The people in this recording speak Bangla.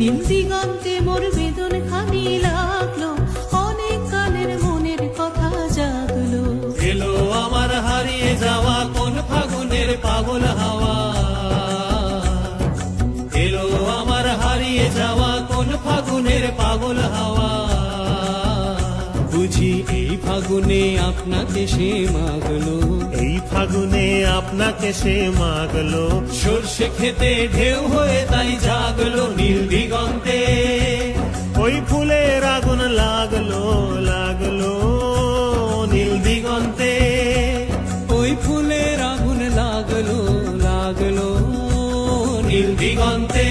নীল দিগন্তে মোর বেদন খানি লাগল, অনেক কালের মনের কথা জাগলো। এলো আমার হারিয়ে যাওয়া কোন ফাগুনের পাগল হাওয়া। এলো আমার হারিয়ে যাওয়া কোন ফাগুনের এই ফাগুনে আপনাকে সে মাগলো। এই ফাগুনে আপনাকে সে মাগলো। সর্ষে খেতে ঢেউ হয়ে তাই জাগলো নীল দিগন্তে। ওই ফুলের আগুন লাগল লাগল নীল দিগন্তে। ওই ফুলের আগুন লাগল লাগল নীল দিগন্তে।